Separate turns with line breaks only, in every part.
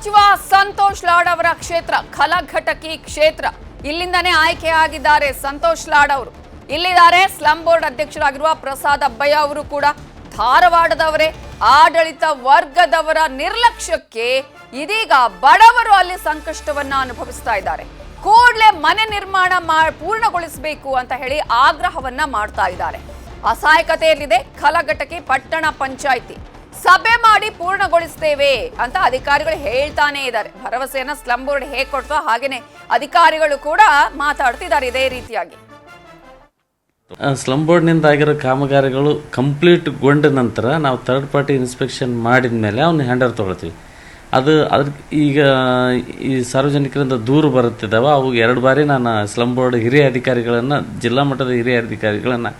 ಸಚಿವ ಸಂತೋಷ್ ಲಾಡ್ ಅವರ ಕ್ಷೇತ್ರ, ಖಲಘಟಕಿ ಕ್ಷೇತ್ರ. ಇಲ್ಲಿಂದನೇ ಆಯ್ಕೆಯಾಗಿದ್ದಾರೆ ಸಂತೋಷ್ ಲಾಡ್ ಅವರು. ಇಲ್ಲಿದ್ದಾರೆ ಸ್ಲಂ ಬೋರ್ಡ್ ಅಧ್ಯಕ್ಷರಾಗಿರುವ ಪ್ರಸಾದ್ ಅಬ್ಬಯ್ಯ ಅವರು ಕೂಡ. ಧಾರವಾಡದವರೇ, ಆಡಳಿತ ವರ್ಗದವರ ನಿರ್ಲಕ್ಷ್ಯಕ್ಕೆ ಇದೀಗ ಬಡವರು ಅಲ್ಲಿ ಸಂಕಷ್ಟವನ್ನ ಅನುಭವಿಸ್ತಾ ಇದ್ದಾರೆ. ಕೂಡಲೇ ಮನೆ ನಿರ್ಮಾಣ ಪೂರ್ಣಗೊಳಿಸಬೇಕು ಅಂತ ಹೇಳಿ ಆಗ್ರಹವನ್ನ ಮಾಡ್ತಾ ಇದ್ದಾರೆ. ಅಸಹಾಯಕತೆಯಲ್ಲಿದೆ ಖಲಘಟಕಿ ಪಟ್ಟಣ ಪಂಚಾಯಿತಿ. ಸಭೆ ಮಾಡಿ ಪೂರ್ಣಗೊಳಿಸ್ತೇವೆ ಅಂತ ಅಧಿಕಾರಿಗಳು ಹೇಳ್ತಾನೆ ಇದ್ದಾರೆ. ಭರವಸೆಯನ್ನ ಸ್ಲಂ ಬೋರ್ಡ್ ಹೇಗೆ ಕೊಡ್ತೋ ಹಾಗೇನೆ ಅಧಿಕಾರಿಗಳು ಕೂಡ ಮಾತಾಡ್ತಿದ್ದಾರೆ ಇದೇ ರೀತಿಯಾಗಿ.
ಸ್ಲಮ್ ಬೋರ್ಡ್ನಿಂದ ಆಗಿರೋ ಕಾಮಗಾರಿಗಳು ಕಂಪ್ಲೀಟ್ಗೊಂಡ ನಂತರ ನಾವು ಥರ್ಡ್ ಪಾರ್ಟಿ ಇನ್ಸ್ಪೆಕ್ಷನ್ ಮಾಡಿದ ಮೇಲೆ ಅವನ್ನ ಹ್ಯಾಂಡರ್ ತೊಗೊಳ್ತೀವಿ. ಅದು ಅದಕ್ಕೆ ಈಗ ಈ ಸಾರ್ವಜನಿಕರಿಂದ ದೂರು ಬರುತ್ತಿದ್ದಾವೆ. ಅವು ಎರಡು ಬಾರಿ ನಾನು ಸ್ಲಮ್ ಬೋರ್ಡ್ ಹಿರಿಯ ಅಧಿಕಾರಿಗಳನ್ನು, ಜಿಲ್ಲಾ ಮಟ್ಟದ ಹಿರಿಯ ಅಧಿಕಾರಿಗಳನ್ನು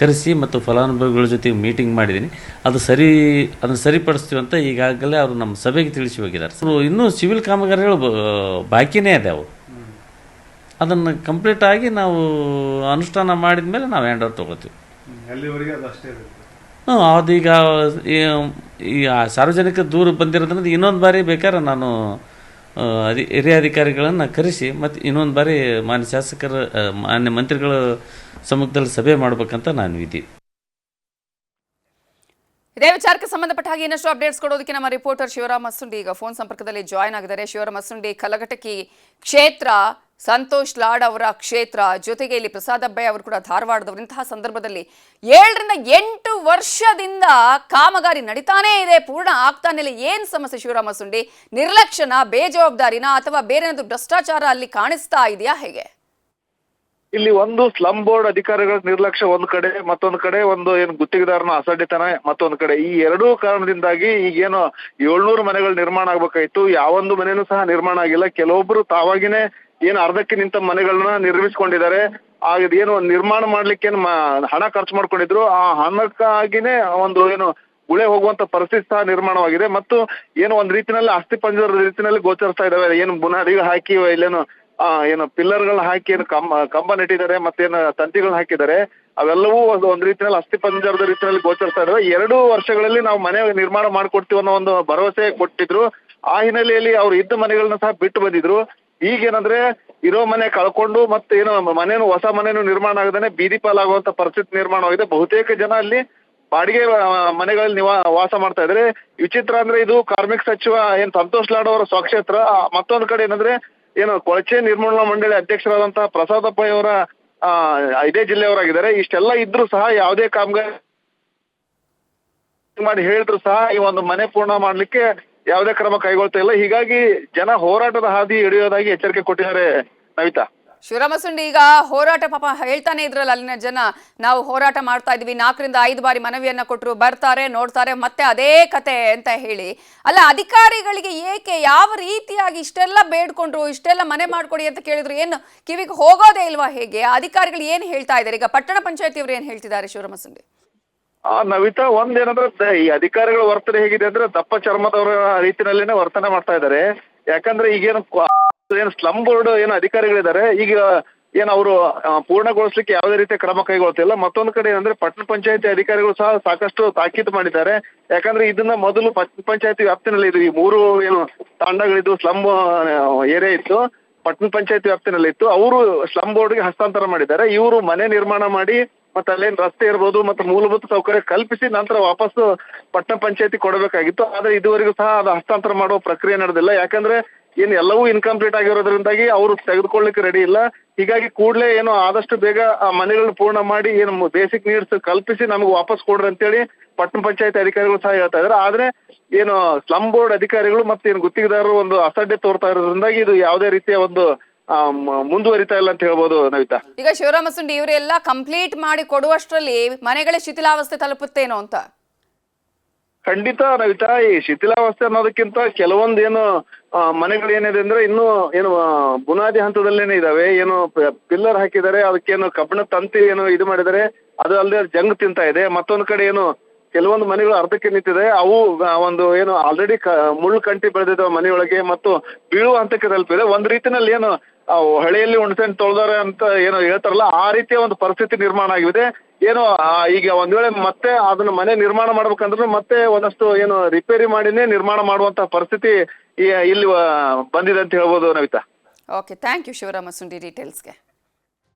ಕರೆಸಿ ಮತ್ತು ಫಲಾನುಭವಿಗಳ ಜೊತೆಗೆ ಮೀಟಿಂಗ್ ಮಾಡಿದ್ದೀನಿ. ಅದು ಸರಿ, ಅದನ್ನು ಸರಿಪಡಿಸ್ತೀವಿ ಅಂತ ಈಗಾಗಲೇ ಅವರು ನಮ್ಮ ಸಭೆಗೆ ತಿಳಿಸಿ ಹೋಗಿದ್ದಾರೆ. ಇನ್ನೂ ಸಿವಿಲ್ ಕಾಮಗಾರಿಗಳು ಬಾಕಿನೇ ಇದೆ ಅವು. ಅದನ್ನು ಕಂಪ್ಲೀಟ್ ಆಗಿ ನಾವು ಅನುಷ್ಠಾನ ಮಾಡಿದ ಮೇಲೆ ನಾವು ಹ್ಯಾಂಡ್ ಓವರ್ ತೊಗೋತೀವಿ
ಅದು
ಅದೀಗ ಈ- ಸಾರ್ವಜನಿಕ ದೂರು ಬಂದಿರೋದ್ರಿಂದ ಇನ್ನೊಂದು ಬಾರಿ ಬೇಕಾದ್ರೆ ನಾನು ಅಧಿ, ಹಿರಿಯ ಅಧಿಕಾರಿಗಳನ್ನು ಕರೆಸಿ, ಮತ್ತು ಇನ್ನೊಂದು ಬಾರಿ ಮಾನ್ಯ ಶಾಸಕರ ಮಾನ್ಯ ಮಂತ್ರಿಗಳ ಸಮ್ಮುಖದಲ್ಲಿ ಸಭೆ ಮಾಡ್ಬೇಕಂತ ನಾನು ವಿಧಿ.
ಇದೇ ವಿಚಾರಕ್ಕೆ ಸಂಬಂಧಪಟ್ಟ ಹಾಗೆ ಇನ್ನಷ್ಟು ಅಪ್ಡೇಟ್ಸ್ ಕೊಡೋದಕ್ಕೆ ನಮ್ಮ ರಿಪೋರ್ಟರ್ ಶಿವರಾಮ್ ಮಸುಂಡಿ ಈಗ ಫೋನ್ ಸಂಪರ್ಕದಲ್ಲಿ ಜಾಯ್ನ್ ಆಗಿದ್ದಾರೆ. ಶಿವರಾಮ್ ಮಸುಂಡಿ ಕಲಘಟಕಿ ಕ್ಷೇತ್ರ ಸಂತೋಷ್ ಲಾಡ್ ಅವರ ಕ್ಷೇತ್ರ ಜೊತೆಗೆ ಇಲ್ಲಿ ಪ್ರಸಾದ್ ಅಬ್ಬಯ್ಯ ಅವರು ಕೂಡ ಧಾರವಾಡದವರು. ಇಂತಹ ಸಂದರ್ಭದಲ್ಲಿ ಏಳರಿಂದ ಎಂಟು ವರ್ಷದಿಂದ ಕಾಮಗಾರಿ ನಡೀತಾನೇ ಇದೆ, ಪೂರ್ಣ ಆಗ್ತಾನೆ ಇಲ್ಲ. ಏನ್ ಸಮಸ್ಯೆ ಶಿವರಾಮ ಸುಂಡಿ? ನಿರ್ಲಕ್ಷ್ಯನ ಬೇಜವಾಬ್ದಾರಿನ ಅಥವಾ ಬೇರೆ ಏನಾದ್ರು ಭ್ರಷ್ಟಾಚಾರ ಅಲ್ಲಿ ಕಾಣಿಸ್ತಾ ಇದೆಯಾ ಹೇಗೆ?
ಇಲ್ಲಿ ಒಂದು ಸ್ಲಂ ಬೋರ್ಡ್ ಅಧಿಕಾರಿಗಳ ನಿರ್ಲಕ್ಷ್ಯ ಒಂದ್ ಕಡೆ, ಮತ್ತೊಂದ್ ಕಡೆ ಒಂದು ಏನು ಗುತ್ತಿಗೆದಾರನ ಅಸಡ್ಡೆತನ, ಮತ್ತೊಂದ್ ಕಡೆ. ಈ ಎರಡೂ ಕಾರಣದಿಂದಾಗಿ ಈಗೇನು ಏಳ್ನೂರು ಮನೆಗಳು ನಿರ್ಮಾಣ ಆಗ್ಬೇಕಾಯ್ತು. ಯಾವೊಂದು ಮನೆನೂ ಸಹ ನಿರ್ಮಾಣ ಆಗಿಲ್ಲ. ಕೆಲವೊಬ್ರು ತಾವಾಗಿನೇ ಏನು ಅರ್ಧಕ್ಕೆ ನಿಂತ ಮನೆಗಳನ್ನ ನಿರ್ಮಿಸ್ಕೊಂಡಿದ್ದಾರೆ. ಏನು ನಿರ್ಮಾಣ ಮಾಡ್ಲಿಕ್ಕೆ ಏನು ಹಣ ಖರ್ಚು ಮಾಡ್ಕೊಂಡಿದ್ರು. ಆ ಹಣಕ್ಕಾಗಿನೇ ಒಂದು ಏನು ಗುಳೆ ಹೋಗುವಂತ ಪರಿಸ್ಥಿತಿ ಸಹ ನಿರ್ಮಾಣವಾಗಿದೆ. ಮತ್ತು ಏನು ಒಂದ್ ರೀತಿನಲ್ಲಿ ಅಸ್ಥಿ ಪಂಜರ ರೀತಿನಲ್ಲಿ ಗೋಚರಿಸ್ತಾ ಇದಾವೆ ಏನು ಬುನಾದಿ ಹಾಕಿ, ಇಲ್ಲೇನು, ಆ, ಏನು ಪಿಲ್ಲರ್ಗಳನ್ನ ಹಾಕಿ, ಏನು ಕಂಬ ಕಂಬ ನೆಟ್ಟಿದ್ದಾರೆ ಮತ್ತೇನು ತಂತಿಗಳನ್ನ ಹಾಕಿದ್ದಾರೆ. ಅವೆಲ್ಲವೂ ಒಂದು, ಒಂದ್ ರೀತಿಯಲ್ಲಿ ಅಸ್ಥಿ ಪಂಜರದ ರೀತಿಯಲ್ಲಿ ಗೋಚರಿಸ್ತಾ ಇದಾವೆ ಎರಡು ವರ್ಷಗಳಲ್ಲಿ ನಾವು ಮನೆ ನಿರ್ಮಾಣ ಮಾಡ್ಕೊಡ್ತೀವಿ ಅನ್ನೋ ಒಂದು ಭರವಸೆ ಕೊಟ್ಟಿದ್ರು. ಆ ಹಿನ್ನೆಲೆಯಲ್ಲಿ ಅವ್ರು ಇದ್ದ ಮನೆಗಳನ್ನ ಸಹ ಬಿಟ್ಟು ಬಂದಿದ್ರು. ಈಗೇನಂದ್ರೆ ಇರೋ ಮನೆ ಕಳ್ಕೊಂಡು ಮತ್ತೆ ಏನು ಮನೇನು, ಹೊಸ ಮನೇನು ನಿರ್ಮಾಣ ಆಗದೇನೆ ಬೀದಿ ಪಾಲಾಗುವಂತ ಪರಿಸ್ಥಿತಿ ನಿರ್ಮಾಣವಾಗಿದೆ ಬಹುತೇಕ ಜನ ಅಲ್ಲಿ ಬಾಡಿಗೆ ಮನೆಗಳಲ್ಲಿ ನಿವಾ, ವಾಸ ಮಾಡ್ತಾ ಇದ್ರೆ ವಿಚಿತ್ರ ಅಂದ್ರೆ ಇದು ಕಾರ್ಮಿಕ ಸಚಿವ ಏನ್ ಸಂತೋಷ್ ಲಾಡ್ ಅವರ ಸ್ವಕ್ಷೇತ್ರ. ಮತ್ತೊಂದ್ ಕಡೆ ಏನಂದ್ರೆ ಏನು ಕೊಳಚೆ ನಿರ್ಮೂಲನಾ ಮಂಡಳಿ ಅಧ್ಯಕ್ಷರಾದಂತಹ ಪ್ರಸಾದಪ್ಪ ಅವರ ಇದೇ ಜಿಲ್ಲೆಯವರಾಗಿದ್ದಾರೆ. ಇಷ್ಟೆಲ್ಲ ಇದ್ರೂ ಸಹ ಯಾವುದೇ ಕಾಮಗಾರಿ ಮಾಡಿ ಹೇಳಿದ್ರು ಸಹ ಈ ಒಂದು ಮನೆ ಪೂರ್ಣ ಮಾಡ್ಲಿಕ್ಕೆ ಯಾವುದೇ ಕ್ರಮ ಕೈಗೊಳ್ತಾ ಇಲ್ಲ. ಹೀಗಾಗಿ ಜನ ಹೋರಾಟದ ಹಾದಿ ಹಿಡಿಯೋದಾಗಿ ಎಚ್ಚರಿಕೆ ಕೊಟ್ಟಿದ್ದಾರೆ ನವಿತಾ.
ಶಿವರಾಮಸುಂಡಿ ಈಗ ಹೋರಾಟ ಪಾಪ ಹೇಳ್ತಾನೆ ಇದ್ರಲ್ಲ ಅಲ್ಲಿನ ಜನ. ನಾವು ಹೋರಾಟ ಮಾಡ್ತಾ ಇದೀವಿ ನಾಲ್ಕರಿಂದ ಐದು ಬಾರಿ ಮನವಿಯನ್ನ ಕೊಟ್ಟರು ಬರ್ತಾರೆ, ನೋಡ್ತಾರೆ, ಮತ್ತೆ ಅದೇ ಕತೆ ಅಂತ ಹೇಳಿ. ಅಲ್ಲ, ಅಧಿಕಾರಿಗಳಿಗೆ ಏಕೆ ಯಾವ ರೀತಿಯಾಗಿ ಇಷ್ಟೆಲ್ಲ ಬೇಡ್ಕೊಂಡ್ರು, ಇಷ್ಟೆಲ್ಲ ಮನೆ ಮಾಡ್ಕೊಡಿ ಅಂತ ಕೇಳಿದ್ರು? ಏನು, ಕಿವಿಗೆ ಹೋಗೋದೇ ಇಲ್ವಾ ಹೇಗೆ? ಅಧಿಕಾರಿಗಳು ಏನು ಹೇಳ್ತಾ ಇದ್ದಾರೆ? ಈಗ ಪಟ್ಟಣ ಪಂಚಾಯತಿಯವರು ಏನು ಹೇಳ್ತಿದ್ದಾರೆ ಶಿವರಾಮಸುಂಡಿ
ಆ, ನವಿತಾ, ಒಂದೇನಂದ್ರೆ ಈ ಅಧಿಕಾರಿಗಳ ವರ್ತನೆ ಹೇಗಿದೆ ಅಂದ್ರೆ ದಪ್ಪ ಚರ್ಮದವರ ರೀತಿನಲ್ಲೇನೆ ವರ್ತನೆ ಮಾಡ್ತಾ ಇದ್ದಾರೆ. ಯಾಕಂದ್ರೆ ಈಗೇನು ಏನು ಸ್ಲಮ್ ಬೋರ್ಡ್ ಏನು ಅಧಿಕಾರಿಗಳಿದ್ದಾರೆ. ಈಗ ಏನ್ ಅವರು ಪೂರ್ಣಗೊಳಿಸ್ಲಿಕ್ಕೆ ಯಾವುದೇ ರೀತಿಯ ಕ್ರಮ ಕೈಗೊಳ್ತಿಲ್ಲ. ಮತ್ತೊಂದು ಕಡೆ ಏನಂದ್ರೆ ಪಟ್ಟಣ ಪಂಚಾಯತಿ ಅಧಿಕಾರಿಗಳು ಸಹ ಸಾಕಷ್ಟು ತಾಕೀತು ಮಾಡಿದ್ದಾರೆ. ಯಾಕಂದ್ರೆ ಇದನ್ನ ಮೊದಲು ಪಟ್ಟಣ ಪಂಚಾಯತಿ ವ್ಯಾಪ್ತಿನಲ್ಲಿ ಇದು ಈ ಮೂರು ಏನು ತಾಂಡಗಳಿದ್ದು ಸ್ಲಮ್ ಏರಿಯಾ ಇತ್ತು. ಪಟ್ಟಣ ಪಂಚಾಯತಿ ವ್ಯಾಪ್ತಿನಲ್ಲಿ ಇತ್ತು ಅವರು ಸ್ಲಮ್ ಬೋರ್ಡ್ಗೆ ಹಸ್ತಾಂತರ ಮಾಡಿದ್ದಾರೆ. ಇವರು ಮನೆ ನಿರ್ಮಾಣ ಮಾಡಿ ಮತ್ತೆ ಅಲ್ಲೇನ್ ರಸ್ತೆ ಇರ್ಬೋದು, ಮತ್ತೆ ಮೂಲಭೂತ ಸೌಕರ್ಯ ಕಲ್ಪಿಸಿ ನಂತರ ವಾಪಸ್ ಪಟ್ಟಣ ಪಂಚಾಯತಿ ಕೊಡಬೇಕಾಗಿತ್ತು. ಆದ್ರೆ ಇದುವರೆಗೂ ಸಹ ಅದು ಹಸ್ತಾಂತರ ಮಾಡುವ ಪ್ರಕ್ರಿಯೆ ನಡೆದಿಲ್ಲ. ಯಾಕಂದ್ರೆ ಏನು ಎಲ್ಲವೂ ಇನ್ಕಂಪ್ಲೀಟ್ ಆಗಿರೋದ್ರಿಂದಾಗಿ ಅವರು ತೆಗೆದುಕೊಳ್ಳಿಕ್ಕೆ ರೆಡಿ ಇಲ್ಲ. ಹೀಗಾಗಿ ಕೂಡಲೇ ಏನು ಆದಷ್ಟು ಬೇಗ ಆ ಮನೆಗಳನ್ನ ಪೂರ್ಣ ಮಾಡಿ ಏನು ಬೇಸಿಕ್ ನೀಡ್ಸ್ ಕಲ್ಪಿಸಿ ನಮಗೆ ವಾಪಸ್ ಕೊಡ್ರಿ ಅಂತೇಳಿ ಪಟ್ಟಣ ಪಂಚಾಯತ್ ಅಧಿಕಾರಿಗಳು ಸಹ ಹೇಳ್ತಾ ಇದ್ದಾರೆ ಆದ್ರೆ ಏನು ಸ್ಲಮ್ ಬೋರ್ಡ್ ಅಧಿಕಾರಿಗಳು ಮತ್ತೆ ಏನು ಗುತ್ತಿಗೆದಾರರು ಒಂದು ಅಸಡ್ಡೆ ತೋರ್ತಾ ಇರೋದ್ರಿಂದಾಗಿ ಇದು ಯಾವುದೇ ರೀತಿಯ ಒಂದು ಮುಂದುವರಿತಾ ಇಲ್ಲ ಅಂತ ಹೇಳ್ಬೋದು ನವಿತಾ.
ಈಗ ಶಿವರಾಮಸುಂಡಿ ಇವರೆಲ್ಲ ಕಂಪ್ಲೀಟ್ ಮಾಡಿ ಕೊಡುವಷ್ಟರಲ್ಲಿ ಮನೆಗಳೇ ಶಿಥಿಲಾವಸ್ಥೆ ತಲುಪುತ್ತೇನೋ ಅಂತ.
ಖಂಡಿತ ನವಿತಾ ಈ ಶಿಥಿಲಾವಸ್ಥೆ ಅನ್ನೋದಕ್ಕಿಂತ ಕೆಲವೊಂದು ಏನು ಮನೆಗಳು ಏನಿದೆ ಅಂದ್ರೆ ಇನ್ನು ಏನು ಬುನಾದಿ ಹಂತದಲ್ಲೇನೆ ಇದಾವೆ. ಏನು ಪಿಲ್ಲರ್ ಹಾಕಿದ್ದಾರೆ ಅದಕ್ಕೇನು ಕಬ್ಬಣ ತಂತಿ ಏನು ಇದು ಮಾಡಿದರೆ ಅದು ಅಲ್ಲದೆ ಜಂಗ್ ತಿಂತಾ ಇದೆ. ಮತ್ತೊಂದು ಕಡೆ ಏನು ಕೆಲವೊಂದು ಮನೆಗಳು ಅರ್ಧಕ್ಕೆ ನಿಂತಿದೆ. ಅವು ಒಂದು ಏನು ಆಲ್ರೆಡಿ ಮುಳ್ಳು ಕಂಟಿ ಬೆಳೆದಿದ್ದಾವೆ ಮನೆಯೊಳಗೆ ಮತ್ತು ಬೀಳುವ ಹಂತಕ್ಕೆ ತಲುಪಿದೆ. ಒಂದ್ ರೀತಿನಲ್ಲಿ ಏನು ಹೊಳೆಯಲ್ಲಿ ಹುಣಸೆಹಣ್ಣು ತೊಳೆದಾರೆ ಅಂತ ಏನೋ ಹೇಳ್ತಾರಲ್ಲ, ಆ ರೀತಿಯ ಒಂದು ಪರಿಸ್ಥಿತಿ ನಿರ್ಮಾಣ ಆಗಿದೆ. ಏನೋ ಈಗ ಒಂದ್ ವೇಳೆ ಮತ್ತೆ ಅದನ್ನ ಮನೆ ನಿರ್ಮಾಣ ಮಾಡ್ಬೇಕಂದ್ರೆ ಮತ್ತೆ ಒಂದಷ್ಟು ಏನು ರಿಪೇರಿ ಮಾಡಿನೇ ನಿರ್ಮಾಣ ಮಾಡುವಂತ ಪರಿಸ್ಥಿತಿ ಇಲ್ಲಿ ಬಂದಿದೆ ಅಂತ ಹೇಳ್ಬೋದು Navita.
Okay thank you Shivarama Sundi ಡೀಟೇಲ್ಸ್ಗೆ